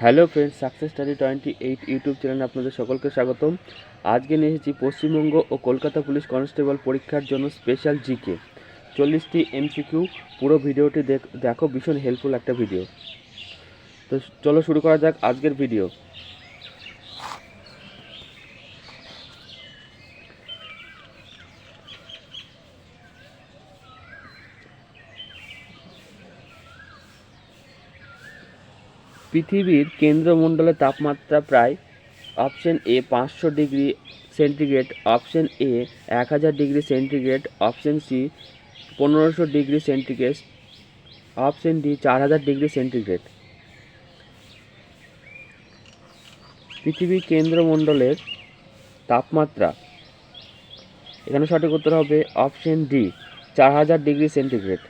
Hello friends success study twenty eight YouTube চ্যানেলে আপনাদের সকলকে স্বাগতম। আজকে নিয়ে এসেছি পশ্চিমবঙ্গ ও কলকাতা পুলিশ কনস্টেবল পরীক্ষার জন্য স্পেশাল জিকে চল্লিশটি এমসিকিউ পুরো ভিডিওটি দেখ ভীষণ হেল্পফুল একটা ভিডিও তো চলো শুরু করা যাক আজকের ভিডিও পৃথিবীর কেন্দ্রমণ্ডলের তাপমাত্রা প্রায় অপশন এ পাঁচশো ডিগ্রি সেন্টিগ্রেড, অপশন এ এক হাজার ডিগ্রি সেন্টিগ্রেড, অপশন সি পনেরোশো ডিগ্রি সেন্টিগ্রেড, অপশন ডি চার হাজার ডিগ্রি সেন্টিগ্রেড। পৃথিবীর কেন্দ্রমণ্ডলের তাপমাত্রা। এখানে সঠিক উত্তর হবে অপশন ডি, চার হাজার ডিগ্রি সেন্টিগ্রেড।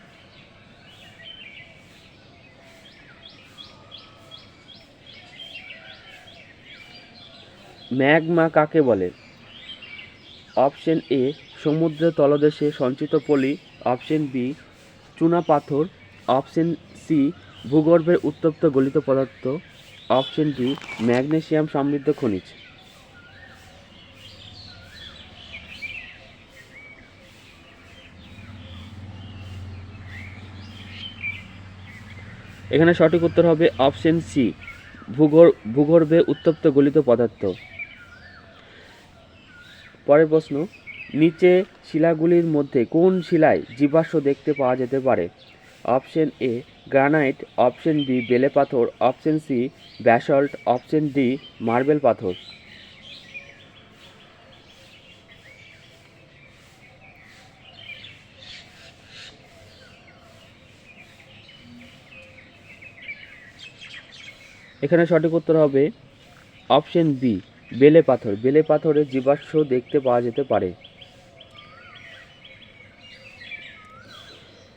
ম্যাগমা কাকে বলে? অপশন এ সমুদ্রের তলদেশে সঞ্চিত পলি, অপশন বি, চুনা পাথর, অপশন সি ভূগর্ভের উত্তপ্ত গলিত পদার্থ, অপশন ডি ম্যাগনেশিয়াম সমৃদ্ধ খনিজ। এখানে সঠিক উত্তর হবে অপশন সি, ভূগর, ভূগর্ভে উত্তপ্ত গলিত পদার্থ। পরের প্রশ্ন, নিচে শিলাগুলির মধ্যে কোন শিলায় জীবাশ্ম দেখতে পাওয়া যেতে পারে? Option A granite, option B বেলে পাথর, option C basalt, option D marble পাথর। এখানে সঠিক উত্তর হবে অপশন বি বেলে পাথর, বেলে পাথরে জীবাশ্ম দেখতে পাওয়া যেতে পারে।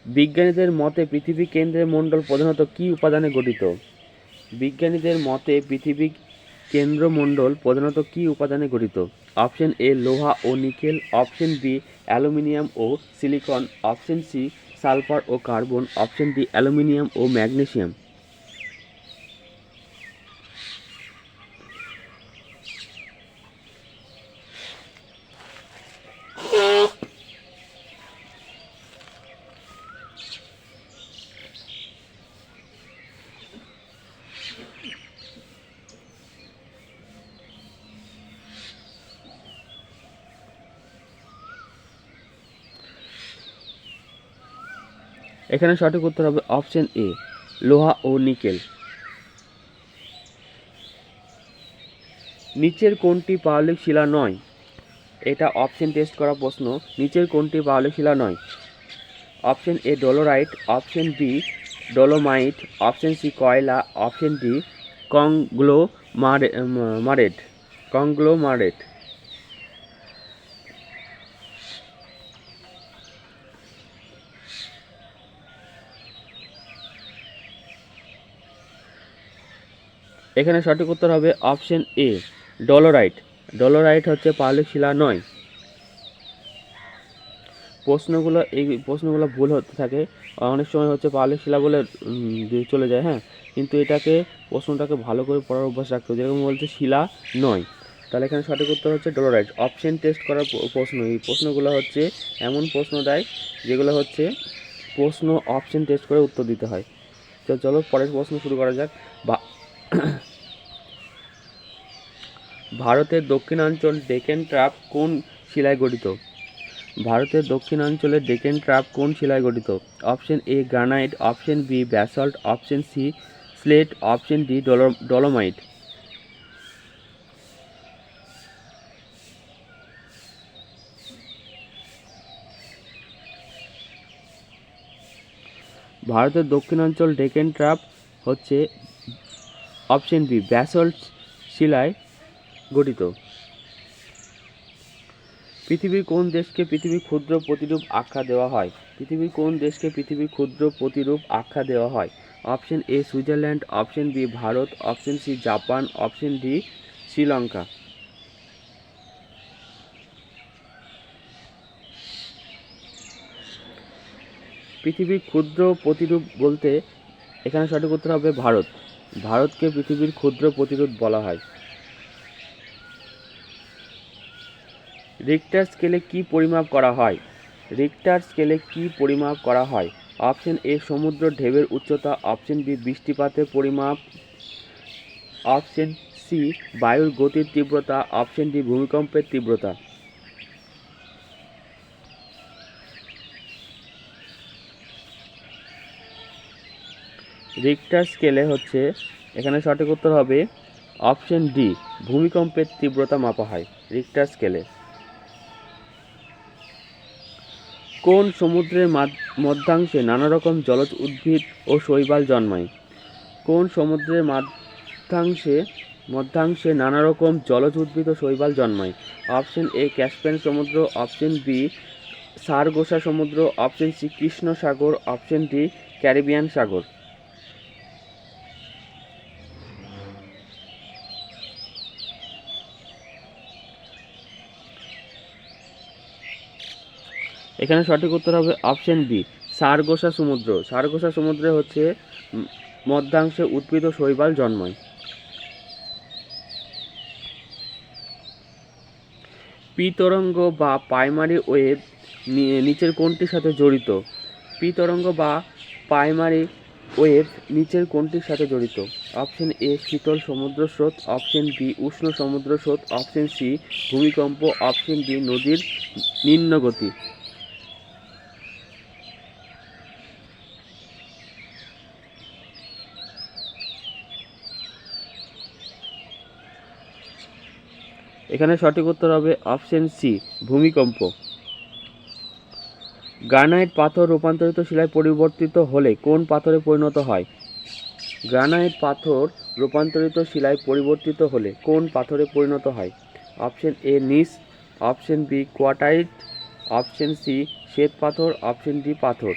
বিজ্ঞানীদের মতে পৃথিবী কেন্দ্রের মণ্ডল প্রধানত কী উপাদানে গঠিত? বিজ্ঞানীদের মতে পৃথিবী কেন্দ্রমণ্ডল প্রধানত কী উপাদানে গঠিত? অপশন এ লোহা ও নিকেল, অপশন বি অ্যালুমিনিয়াম ও সিলিকন, অপশন সি সালফার ও কার্বন, অপশন ডি অ্যালুমিনিয়াম ও ম্যাগনেসিয়াম। এখানে সঠিক উত্তর হবে অপশন এ লোহা ও নিকেল। নিচের কোনটি পাললিক শিলা নয়? এটা অপশন টেস্ট করা প্রশ্ন, নিচের কোনটি পাললিক শিলা নয়? Option A dolerite option B dolomite option C কয়লা অপশন ডি কংগ্লো মারেট। কংগ্লো এখানে সঠিক উত্তর হবে অপশন এ, ডলোরাইট। ডলোরাইট হচ্ছে পাললিক শিলা নয়। প্রশ্নগুলো এই প্রশ্নগুলো ভুল হতে থাকে। অনেক সময় হচ্ছে পাললিক শিলা বলে চলে যায় হ্যাঁ? কিন্তু এটাকে, প্রশ্নটাকে ভালো করে পড়ার অভ্যাস রাখতে হবে। যেরকম বলছে শিলা নয়। তাহলে এখানে সঠিক উত্তর হচ্ছে ডলোরাইট। অপশন টেস্ট করার প্রশ্ন। এই প্রশ্নগুলো হচ্ছে এমন প্রশ্ন দেয়, যেগুলো হচ্ছে প্রশ্ন অপশন টেস্ট করে উত্তর দিতে হয়। তো চলো, পরের প্রশ্ন শুরু করা যাক। বা ভারতের দক্ষিণাঞ্চল ডেকেন ট্রাপ কোন শিলায় গঠিত? ভারতের দক্ষিণাঞ্চলের ডেকেন ট্রাপ কোন শিলায় গঠিত? Option A, granite, option B, basalt, option C, slate, option D dolomite. ভারতের দক্ষিণাঞ্চল ডেকেন ট্রাপ হচ্ছে অপশন বি, ব্যাসল্ট শিলায় গঠিত। পৃথিবীর কোন দেশকে পৃথিবীর ক্ষুদ্র প্রতিরূপ আখ্যা দেওয়া হয়? পৃথিবীর কোন দেশকে পৃথিবীর ক্ষুদ্র প্রতিরূপ আখ্যা দেওয়া হয়? Option A, Switzerland. Option B, Bharat. Option C, Japan. Option D, Sri Lanka. পৃথিবীর ক্ষুদ্র প্রতিরূপ বলতে এখানে সঠিক উত্তর হবে ভারত। ভারতকে পৃথিবীর ক্ষুদ্র প্রতিরোধ বলা হয়। রিক্টার স্কেলে কি পরিমাপ করা হয়? রিক্টার স্কেলে কি পরিমাপ করা হয়? অপশন এ সমুদ্র ঢেউয়ের উচ্চতা। অপশন বি বৃষ্টিপাতের পরিমাপ। অপশন সি বায়ুর গতির তীব্রতা। অপশন ডি ভূমিকম্পের তীব্রতা। রিক্টার স্কেলে হচ্ছে, এখানে সঠিক উত্তর হবে অপশন ডি ভূমিকম্পের তীব্রতা মাপা হয়। রিক্টার স্কেলে কোন সমুদ্রের মাধ- মধ্যাংশে নানা রকম জলজ উদ্ভিদ ও শৈবাল জন্মায়? কোন সমুদ্রের মধ্যাংশে মধ্যাংশে নানা রকম জলজ উদ্ভিদ ও শৈবাল জন্মায়? অপশন এ, ক্যাসপেন সমুদ্র, অপশন বি, সারগোসা সমুদ্র, অপশন সি কৃষ্ণ সাগর অপশন ডি, ক্যারিবিয়ান সাগর। এখানে সঠিক উত্তর হবে অপশন বি, সারগোসা সমুদ্র। সারগোসা সমুদ্রে হচ্ছে মধ্যাংশে উদ্ভিদ ও শৈবাল জন্মায়। পিতরঙ্গ বা প্রাইমারি ওয়েভ নি- নিচের কোনটির সাথে জড়িত। পি তরঙ্গ বা প্রাইমারি ওয়েভ নিচের কোনটির সাথে জড়িত। অপশন এ, শীতল সমুদ্র স্রোত। অপশন বি, উষ্ণ সমুদ্র স্রোত। অপশন সি, ভূমিকম্প। অপশন ডি, নদীর নিম্ন এখানে সঠিক উত্তর হবে অপশন সি, ভূমিকম্প। গ্রানাইট পাথর রূপান্তরিত শিলায় পরিবর্তিত হলে কোন পাথরে পরিণত হয়? গ্রানাইট পাথর রূপান্তরিত শিলায় পরিবর্তিত হলে কোন পাথরে পরিণত হয়? Option A gneiss option B, কোয়াটাইট। Option C, শ্বেত পাথর। অপশন ডি, পাথর।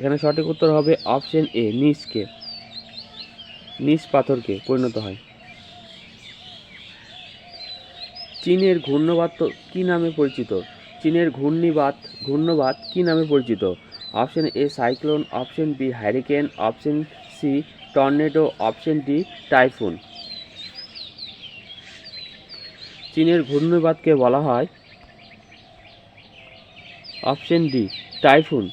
এখানে সঠিক উত্তর হবে অপশন এ নিসকে নিস পাথরকে পরিণত হয়। চীনের ঘূর্ণবাত কি নামে পরিচিত? চীনের ঘূর্ণিবাত ঘূর্ণবাত কি নামে পরিচিত? Option A cyclone option B hurricane option C tornado option D typhoon চীনের ঘূর্ণিবাতকে বলা হয় অপশন ডি টাইফুন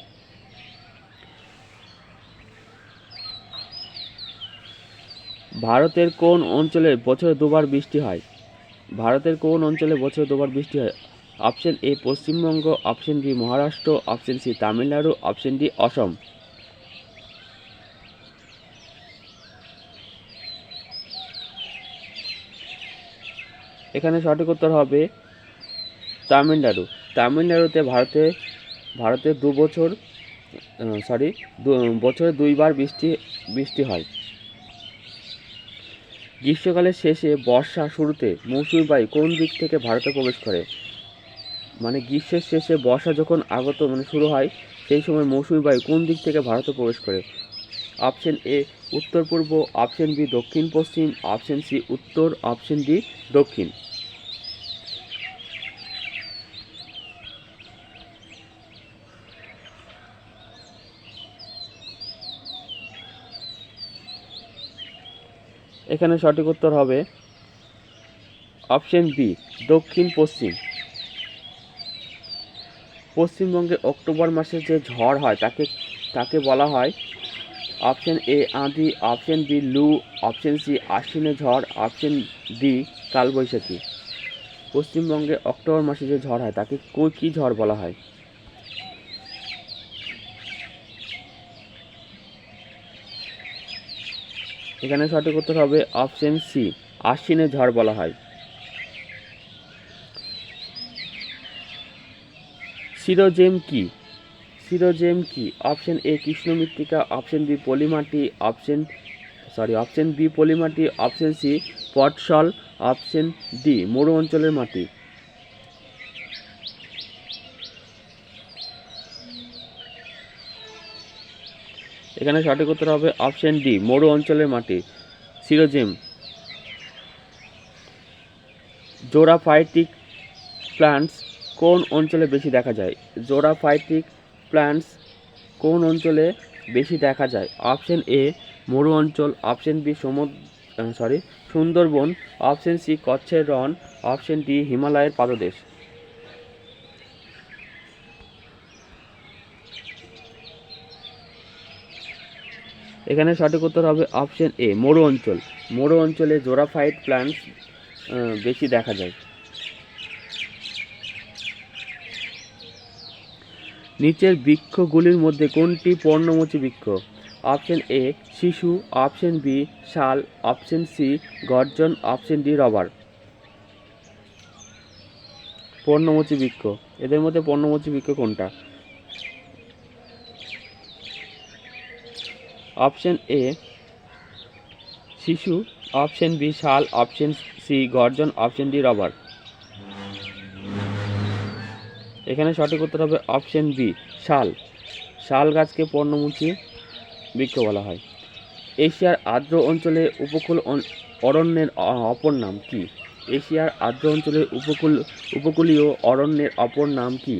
ভারতের কোন অঞ্চলে বছরে দুবার বৃষ্টি হয়? ভারতের কোন অঞ্চলে বছরে দুবার বৃষ্টি হয়? Option A, Paschimbanga, option B, Maharashtra, option C, Tamil Nadu, option D, Assam. এখানে সঠিক উত্তর হবে তামিলনাড়ু। তামিলনাড়ুতে ভারতে ভারতে দু বছর সরি বছরে দুইবার বৃষ্টি বৃষ্টি হয়। গ্রীষ্মকালের শেষে বর্ষা শুরুতে মৌসুমি বায়ু কোন দিক থেকে ভারতে প্রবেশ করে? মানে গ্রীষ্মের শেষে বর্ষা যখন আগত মানে শুরু হয়, সেই সময় মৌসুমি বায়ু কোন দিক থেকে ভারতে প্রবেশ করে? অপশন এ উত্তর পূর্ব অপশন বি দক্ষিণ পশ্চিম অপশন সি, উত্তর, অপশন ডি, দক্ষিণ। এখানে সঠিক উত্তর হবে অপশন বি, দক্ষিণ, পশ্চিম। পশ্চিমবঙ্গে অক্টোবর মাসে যে ঝড় হয়, তাকে তাকে বলা হয় অপশন এ আঁধি অপশন বি লু, অপশন সি আশ্বিনে ঝড়, অপশন ডি কালবৈশাখী। পশ্চিমবঙ্গে অক্টোবর মাসে যে ঝড় হয়, তাকে কী ঝড় বলা হয়? এখানে সঠিক উত্তর হবে অপশন সি আশ্বিনে ঝড় বলা হয়। সিরোজেম কি? সিরোজেম কি? অপশন এ কৃষ্ণ মৃত্তিকা অপশন বি পলিমাটি, অপশন সরি, অপশন বি পলিমাটি, option C podsol option D মরু অঞ্চলের মাটি। এখানে সঠিক উত্তর হবে অপশন ডি, মরু অঞ্চলের মাটি। সিরোজেম, জোরাফাইটিক প্লান্টস কোন অঞ্চলে বেশি দেখা যায়? জোরাফাইটিক প্ল্যান্টস কোন অঞ্চলে বেশি দেখা যায়? অপশন এ, মরু অঞ্চল। অপশন বি সমুদ্র সরি সুন্দরবন। অপশন সি, কচ্ছের রন অপশন ডি, হিমালয়ের পাদদেশ। এখানে সঠিক উত্তর হবে অপশন এ মরু অঞ্চল। মরু অঞ্চলে জোরাফাইট প্ল্যান্টস বেশি দেখা যায়। নিচের বৃক্ষগুলির মধ্যে কোনটি পর্ণমোচী বৃক্ষ? অপশন এ শিশু। অপশন বি শাল। অপশন সি গর্জন। অপশন ডি রবার পর্ণমোচী বৃক্ষ। এদের মধ্যে পর্ণমোচী বৃক্ষ কোনটা? অপশন এ, শিশু, অপশন বি, শাল, অপশন সি, গর্জন, অপশন ডি, রবার। এখানে সঠিক উত্তর হবে অপশন বি, শাল। শাল গাছকে পর্ণমুখী বৃক্ষ বলা হয়। এশিয়ার আর্দ্র অঞ্চলে উপকূল অরণ্যের অপর নাম কি? এশিয়ার আর্দ্র অঞ্চলের উপকূল উপকূলীয় অরণ্যের অপর নাম কি?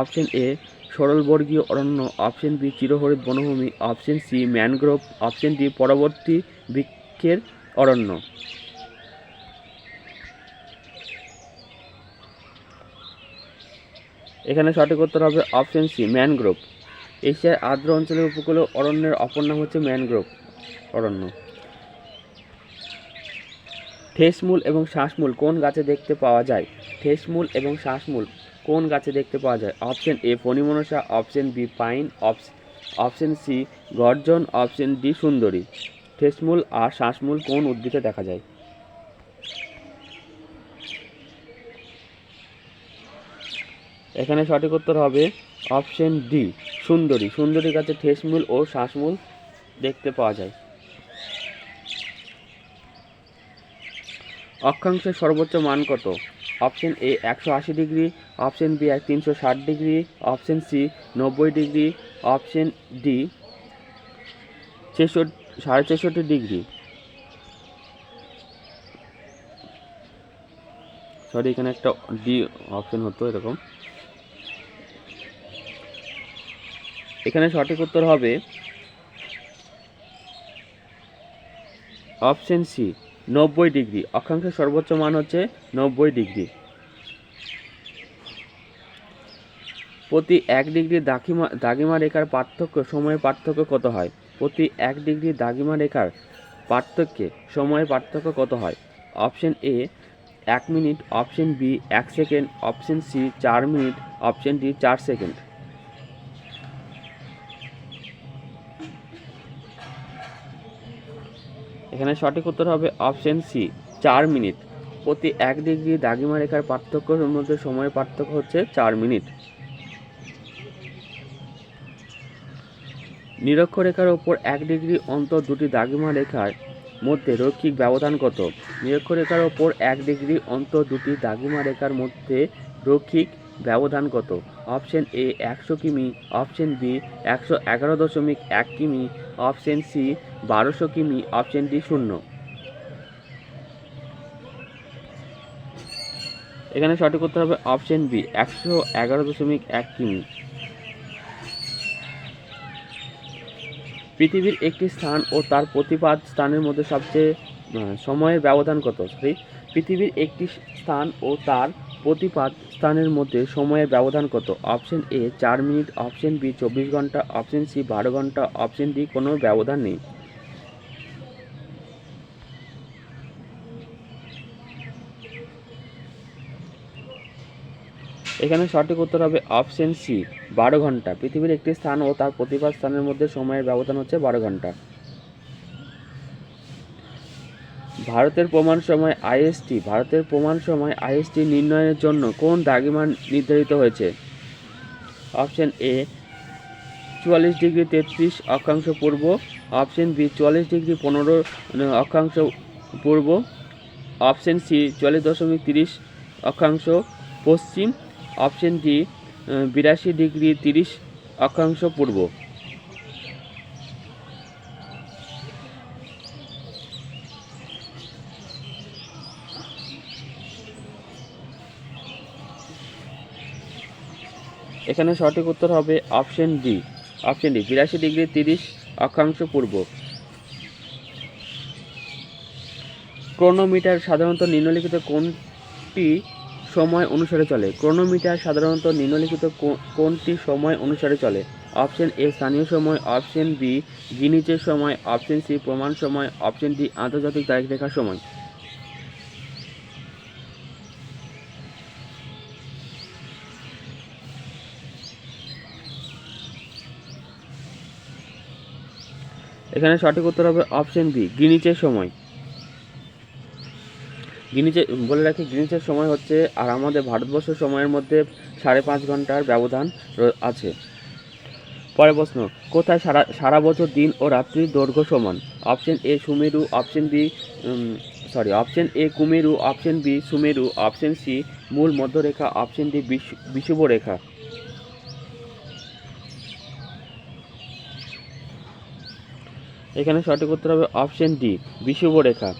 অপশন এ সরলবর্গীয় অরণ্য অপশন বি চিরহরিত বনভূমি option C mangrove option D পরবর্তী বৃক্ষের অরণ্য। এখানে সঠিক উত্তর হবে অপশন সি ম্যানগ্রোভ এশিয়ার আর্দ্র অঞ্চলের উপকূলীয় অরণ্যের অপর নাম হচ্ছে ম্যানগ্রোভ অরণ্য। ঠেসমূল এবং শ্বাসমূল কোন গাছে দেখতে পাওয়া যায়? ঠেসমূল এবং শ্বাসমূল কোন গাছে দেখতে পাওয়া যায়? Option A ফণিমনসা option B, pine option C, গর্জন, অপশন ডি, সুন্দরী। ঠেসমূল আর শ্বাসমূল কোন উদ্ভিদে দেখা যায়? এখানে সঠিক উত্তর হবে অপশন ডি, সুন্দরী। সুন্দরী গাছে ঠেসমূল ও শ্বাসমূল দেখতে পাওয়া যায়। অক্ষাংশের সর্বোচ্চ মান কত? অপশন এ একশো আশি ডিগ্রি, অপশন বি এক তিনশো ষাট ডিগ্রি, অপশন সি নব্বই ডিগ্রি, অপশন ডি ছেষট্টি, সাড়ে ছেষট্টি ডিগ্রি। সরি এখানে একটা ডি অপশন হতো এরকম। এখানে সঠিক উত্তর হবে অপশন সি। নব্বই ডিগ্রি। অক্ষাংশের সর্বোচ্চ মান হচ্ছে নব্বই ডিগ্রি। প্রতি এক ডিগ্রি দাগিমা দাগিমা রেখার পার্থক্য, সময়ের পার্থক্য কত হয়? প্রতি এক ডিগ্রি দাগিমা রেখার পার্থক্যে সময়ের পার্থক্য কত হয়? অপশন এ, এক মিনিট, অপশন বি, এক সেকেন্ড, অপশন সি, চার মিনিট, অপশন ডি, চার সেকেন্ড। এখানে সঠিক উত্তর হবে অপশন সি চার মিনিট। প্রতি এক ডিগ্রি দাগিমা রেখার পার্থক্যের মধ্যে সময়ের পার্থক্য হচ্ছে চার মিনিট। নিরক্ষরেখার ওপর এক ডিগ্রি অন্তর দুটি দাগিমা রেখার মধ্যে রৈখিক ব্যবধান কত? নিরক্ষরেখার ওপর এক ডিগ্রি অন্তর দুটি দাগিমা রেখার মধ্যে রৈখিক ব্যবধান কত? অপশন এ একশো কিমি, অপশন বি একশো এগারো দশমিক এক কিমি, অপশন সি বারোশো কিমি, অপশন ডি শূন্য। এখানে সঠিক উত্তর হবে অপশন বি, একশো এগারো দশমিক এক কিমি। পৃথিবীর একটি স্থান ও তার প্রতিপাদ স্থানের মধ্যে সবচেয়ে সময়ের ব্যবধান কত? সরি পৃথিবীর একটি স্থান ও তার প্রতিপাদ স্থানের মধ্যে সময়ের ব্যবধান কত? অপশন এ চার মিনিট। অপশন বি চব্বিশ ঘণ্টা। অপশন সি বারো ঘণ্টা। অপশন ডি কোনো ব্যবধান নেই। এখানে সঠিক উত্তর হবে অপশন সি বারো ঘণ্টা। পৃথিবীর একটি স্থান ও তার প্রতিপাদ স্থানের মধ্যে সময়ের ব্যবধান হচ্ছে বারো ঘণ্টা। ভারতের প্রমাণ সময় আইএসটি, ভারতের প্রমাণ সময় আইএসটি নির্ণয়ের জন্য কোন দাগিমান নির্ধারিত হয়েছে? অপশন এ, চুয়াল্লিশ ডিগ্রি তেত্রিশ অক্ষাংশ পূর্ব। অপশন বি, চুয়াল্লিশ ডিগ্রি পনেরো অক্ষাংশ পূর্ব। অপশন সি, চুয়াল্লিশ দশমিক তিরিশ অক্ষাংশ পশ্চিম। অপশন ডি বিরাশি ডিগ্রি তিরিশ অক্ষাংশ পূর্ব। এখানে সঠিক উত্তর হবে অপশন ডি অপশন ডি বিরাশি ডিগ্রি তিরিশ অক্ষাংশ পূর্ব। ক্রোনোমিটার সাধারণত নিম্নলিখিত কোনটি সময় অনুসারে চলে। ক্রোনোমিটার সাধারণত নিম্নলিখিত কোনটি সময় অনুসারে চলে। অপশন এ স্থানীয় সময়। অপশন বি গিনিচের সময়। অপশন সি প্রমাণ সময়। অপশন ডি আন্তর্জাতিক তারিখ রেখার সময়। এখানে সঠিক উত্তর হবে অপশন বি গ্রিনিচের সময়। গ্রিনিচের বলে রাখি গ্রিনিচের সময় হচ্ছে, আর আমাদের ভারতবর্ষ সময়ের মধ্যে সাড়ে পাঁচ ঘণ্টার ব্যবধান আছে। পরের প্রশ্ন, কোথায় সারা সারা বছর দিন ও রাত্রির দৈর্ঘ্য সমান? Option A Sumeru option B sorry option A কুমেরু option B সুমেরু অপশন সি মূল মধ্যরেখা অপশন ডি বিষুব এখানে সঠিক উত্তর হবে অপশন ডি বিষুব রেখা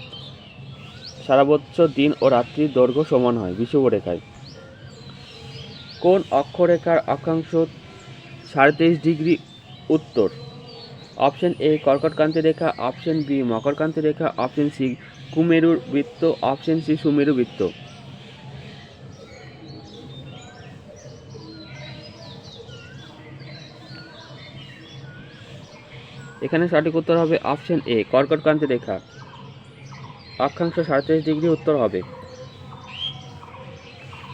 সারা বছর দিন ও রাত্রির দৈর্ঘ্য সমান হয় বিষুব রেখায় কোন অক্ষরেখার অক্ষাংশ সাড়ে তেইশ ডিগ্রি উত্তর? অপশন এ কর্কটকান্তি রেখা। অপশন বি মকরকান্তি রেখা। অপশন সি, কুমেরুর বৃত্ত। অপশন সি, সুমেরু বৃত্ত। এখানে সঠিক উত্তর হবে অপশন এ কর্কটকান্তি রেখা। অক্ষাংশ সাড়ে ডিগ্রি উত্তর হবে।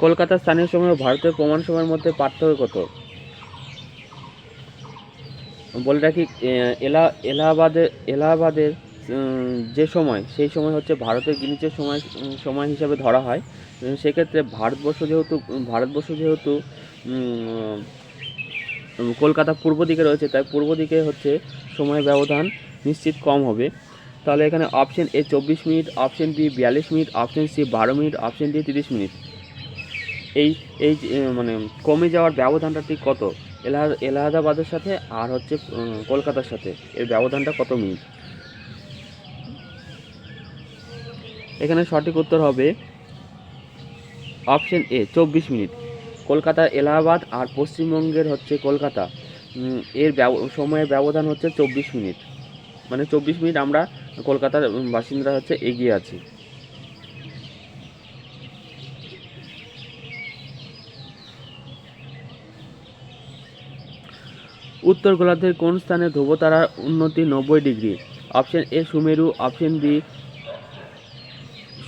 কলকাতার স্থানীয় সময় ও ভারতের প্রমাণ সময়ের মধ্যে পার্থক্য কত? বলে রাখি এলা এলাহাবাদের এলাহাবাদের যে সময়, সেই সময় হচ্ছে ভারতের গিনিচের সময় সময় হিসাবে ধরা হয়। সেক্ষেত্রে ভারতবর্ষ যেহেতু ভারতবর্ষ যেহেতু কলকাতা পূর্ব দিকে রয়েছে, তাই পূর্ব দিকে হচ্ছে সময় ব্যবধান নিশ্চিত কম হবে। তাহলে এখানে অপশন এ চব্বিশ মিনিট অপশন বি বিয়াল্লিশ মিনিট অপশন সি বারো মিনিট অপশন ডি তিরিশ মিনিট। এই এই মানে কমে যাওয়ার ব্যবধানটা ঠিক কত? এলাহা, এলাহাবাদের সাথে আর হচ্ছে কলকাতার সাথে। এর ব্যবধানটা কত মিনিট? এখানে সঠিক উত্তর হবে অপশন এ চব্বিশ মিনিট। কলকাতার এলাহাবাদ আর পশ্চিমবঙ্গের হচ্ছে কলকাতা। এর সময়ের ব্যবধান হচ্ছে চব্বিশ মিনিট। মানে চব্বিশ মিনিট আমরা কলকাতার উম, বাসিন্দারা হচ্ছে এগিয়ে আছি। উত্তর গোলার্ধের কোন স্থানে ধ্রুবতারার উন্নতি নব্বই ডিগ্রি? অপশন এ সুমেরু অপশন বি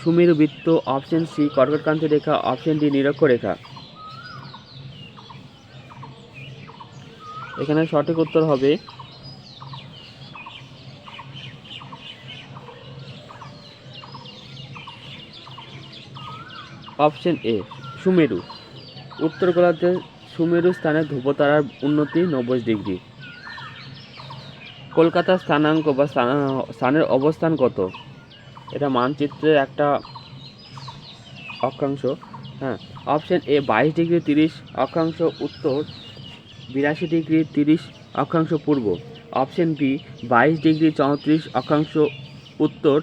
সুমেরু বৃত্ত অপশন সি কর্কটকান্তি রেখা অপশন ডি নিরক্ষ রেখা এখানে সঠিক উত্তর হবে। অপশন এ, সুমেরু। উত্তর গোলার্ধে সুমেরু স্থানে ধ্রুবতারার উন্নতি নব্বই ডিগ্রি। কলকাতার স্থানাঙ্ক বা স্থানা- স্থানের অবস্থান কত? এটা মানচিত্রের একটা অক্ষাংশ হ্যাঁ। অপশন এ, বাইশ ডিগ্রি তিরিশ। অক্ষাংশ উত্তর বিরাশি ডিগ্রি তিরিশ অক্ষাংশ পূর্ব। অপশন বি, বাইশ ডিগ্রি চৌত্রিশ অক্ষাংশ উত্তর,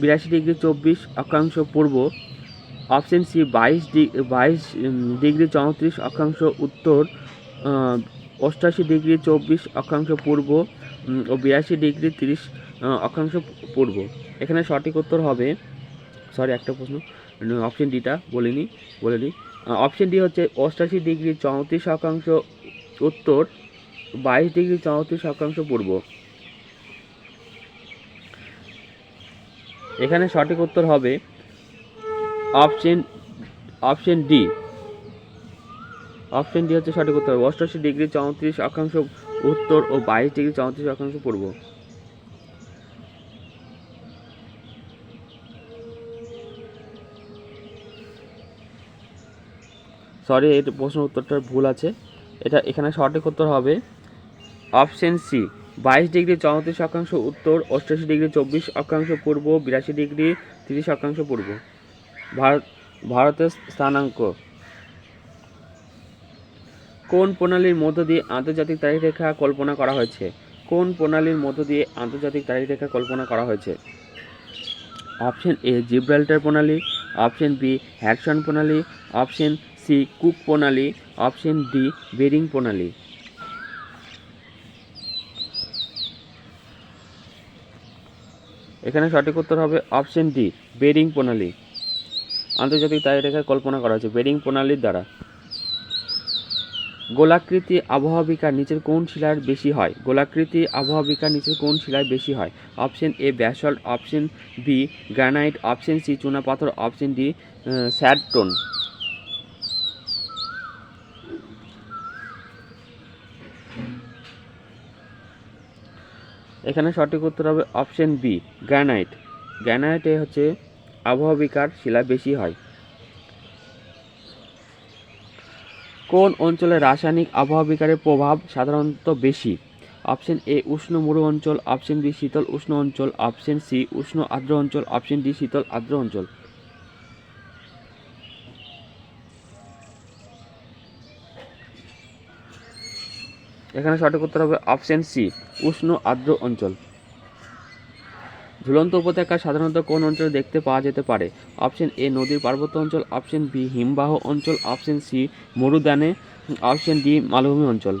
বিরাশি ডিগ্রি চব্বিশ অক্ষাংশ পূর্ব। অপশন সি, বাইশ বাইশ ডিগ্রি চৌত্রিশ অক্ষাংশ উত্তর অষ্টাশি ডিগ্রি চব্বিশ অক্ষাংশ পূর্ব ও বিরাশি ডিগ্রি তিরিশ অক্ষাংশ পূর্ব। এখানে সঠিক উত্তর হবে, সরি, একটা প্রশ্ন, অপশন ডিটা বলিনি, বলে দিই। অপশন ডি হচ্ছে অষ্টাশি ডিগ্রি চৌত্রিশ শতাংশ উত্তর, বাইশ ডিগ্রি চৌত্রিশ শতাংশ পূর্ব। এখানে সঠিক উত্তর হবে option option D option D হচ্ছে সঠিক উত্তর, অষ্টাশি ডিগ্রি চৌত্রিশ অক্ষাংশ উত্তর ও বাইশ ডিগ্রি চৌত্রিশ অক্ষাংশ পূর্ব। সরি এই প্রশ্ন উত্তরটা ভুল আছে। এটা এখানে সঠিক উত্তর হবে অপশন সি বাইশ ডিগ্রি চৌত্রিশ অক্ষাংশ উত্তর অষ্টাশি ডিগ্রি চব্বিশ অক্ষাংশ পূর্ব, বিরাশি ডিগ্রি তিরিশ অক্ষাংশ পূর্ব। ভারত, ভারতের স্থানাঙ্ক। কোন প্রণালীর মধ্য দিয়ে আন্তর্জাতিক তারিখ রেখা কল্পনা করা হয়েছে? কোন প্রণালীর মধ্য দিয়ে আন্তর্জাতিক তারিখ রেখা কল্পনা করা হয়েছে? অপশন এ জিব্রাল্টার প্রণালী। অপশন বি হ্যাকশন প্রণালী। অপশন সি কুক প্রণালী অপশন ডি বেরিং প্রণালী এখানে সঠিক উত্তর হবে অপশন ডি বেরিং প্রণালী আন্তর্জাতিক রেখায় কল্পনা করা হয়েছে বেরিং প্রণালীর দ্বারা গোলাকৃতি আবহাওয়া বিকার নিচের কোন শিলার বেশি হয়? গোলাকৃতি আবহাওয়া বিকার নিচের কোন শিলায় বেশি হয়? Option A basalt option B granite option C চুনাপাথর অপশন ডি স্যাডটোন। এখানে সঠিক উত্তর হবে অপশন বি, গ্রানাইট। গ্রানাইটে হচ্ছে আবহাওয়া বিকার শিলা বেশি হয়। কোন অঞ্চলে রাসায়নিক আবহাওয়া বিকারের প্রভাব সাধারণত বেশি? অপশন এ, উষ্ণ মরু অঞ্চল। অপশন বি, শীতল উষ্ণ অঞ্চল। অপশন সি, উষ্ণ আর্দ্র অঞ্চল। অপশন ডি, শীতল আর্দ্র অঞ্চল। এখানে সঠিক উত্তর হবে অপশন সি, উষ্ণ আর্দ্র অঞ্চল। ঝুলন্ত উপত্যকা সাধারণত কোন অঞ্চলে দেখতে পাওয়া যেতে পারে? অপশন এ, নদীর পার্বত্য অঞ্চল, অপশন বি, হিমবাহ অঞ্চল, অপশন সি মরুদানে অপশন ডি, মালভূমি অঞ্চল।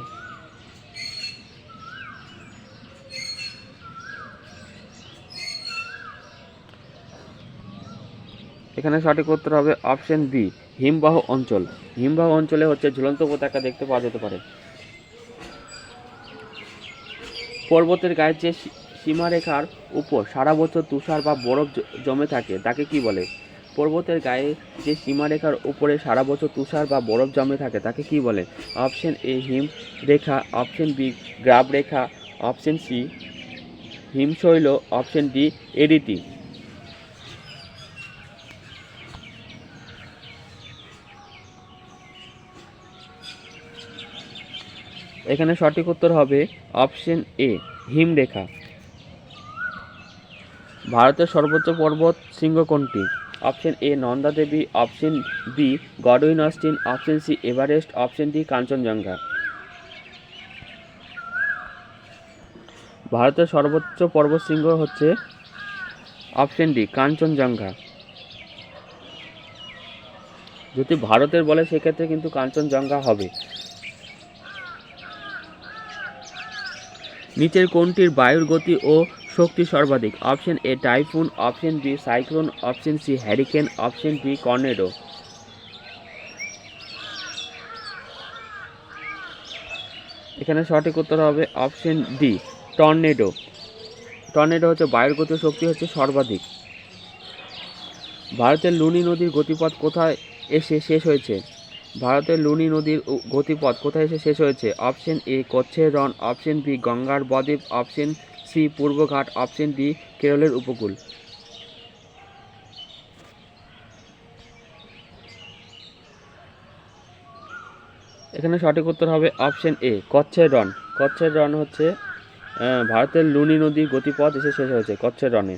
এখানে সঠিক উত্তর হবে অপশন বি, হিমবাহ অঞ্চল। হিমবাহ অঞ্চলে হচ্ছে ঝুলন্ত উপত্যকা দেখতে পাওয়া যেতে পারে। পর্বতের গায়ে যে সীমারেখার উপর সারা বছর তুষার বা বরফ জমে থাকে, তাকে কি বলে? পর্বতের গায়ে যে সীমারেখার উপরে সারা বছর তুষার বা বরফ জমে থাকে, তাকে কি বলে? অপশন এ, হিম রেখা, অপশন বি, গ্রাব রেখা, অপশন সি, হিমশৈল, অপশন ডি, এডিটি। এখানে সঠিক উত্তর হবে অপশন এ, হিমরেখা। ভারতের সর্বোচ্চ পর্বত শৃঙ্গ কোনটি? Option A, Nanda Devi. Option B, Godwin Austen. Option C, Everest. Option D, Kanchenjunga. ভারতের সর্বোচ্চ পর্বত শৃঙ্গ হচ্ছে অপশন ডি, কাঞ্চনজঙ্ঘা। যদি ভারতের বলে, সেক্ষেত্রে কিন্তু কাঞ্চনজঙ্ঘা হবে। নিচের কোনটির বায়ুর গতি ও শক্তি সর্বাধিক। Option A typhoon, option B cyclone, option C hurricane, option D tornado. এখানে সঠিক উত্তর হবে অপশন ডি, টর্নেডো। টর্নেডো হচ্ছে বায়ুর গতি শক্তি হচ্ছে সর্বাধিক। ভারতের লুনি নদীর গতিপথ কোথায় এসে শেষ হয়েছে? ভারতের লুনি নদীর গতিপথ কোথায় এসে শেষ হয়েছে? অপশন এ, কচ্ছের রন অপশন বি, গঙ্গার বদ্বীপ, অপশন সি, পূর্বঘাট, অপশন ডি, কেরলের উপকূল। এখানে সঠিক উত্তর হবে অপশন এ, কচ্ছের রন কচ্ছের রন হচ্ছে ভারতের লুনি নদীর গতিপথ এসে শেষ হয়েছে কচ্ছের রনে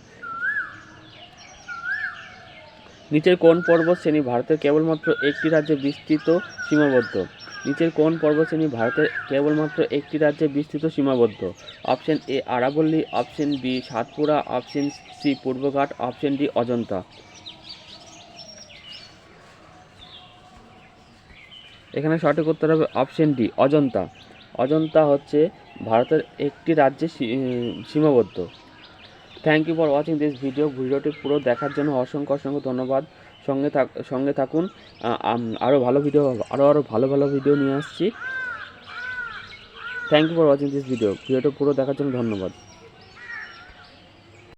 নিচের কোন পর্বত শ্রেণি ভারতের কেবলমাত্র একটি রাজ্যে বিস্তৃত সীমাবদ্ধ। নিচের কোন পর্বতশ্রেণী ভারতের কেবলমাত্র একটি রাজ্যে বিস্তৃত সীমাবদ্ধ। Option A আরাবল্লী, option B Satpura, option C Purbaghat, option D Ajanta. এখানে সঠিক উত্তর হবে অপশন ডি, অজন্তা। অজন্তা হচ্ছে ভারতের একটি রাজ্যে সীমাবদ্ধ। Thank you for watching this video ভিডিওটি পুরো দেখার জন্য অসংখ্য অসংখ্য ধন্যবাদ। সঙ্গে থাক, সঙ্গে থাকুন। আরও ভালো ভিডিও আরও আরও ভালো ভালো ভিডিও নিয়ে আসছি। Thank you for watching this video ভিডিওটা পুরো দেখার জন্য ধন্যবাদ।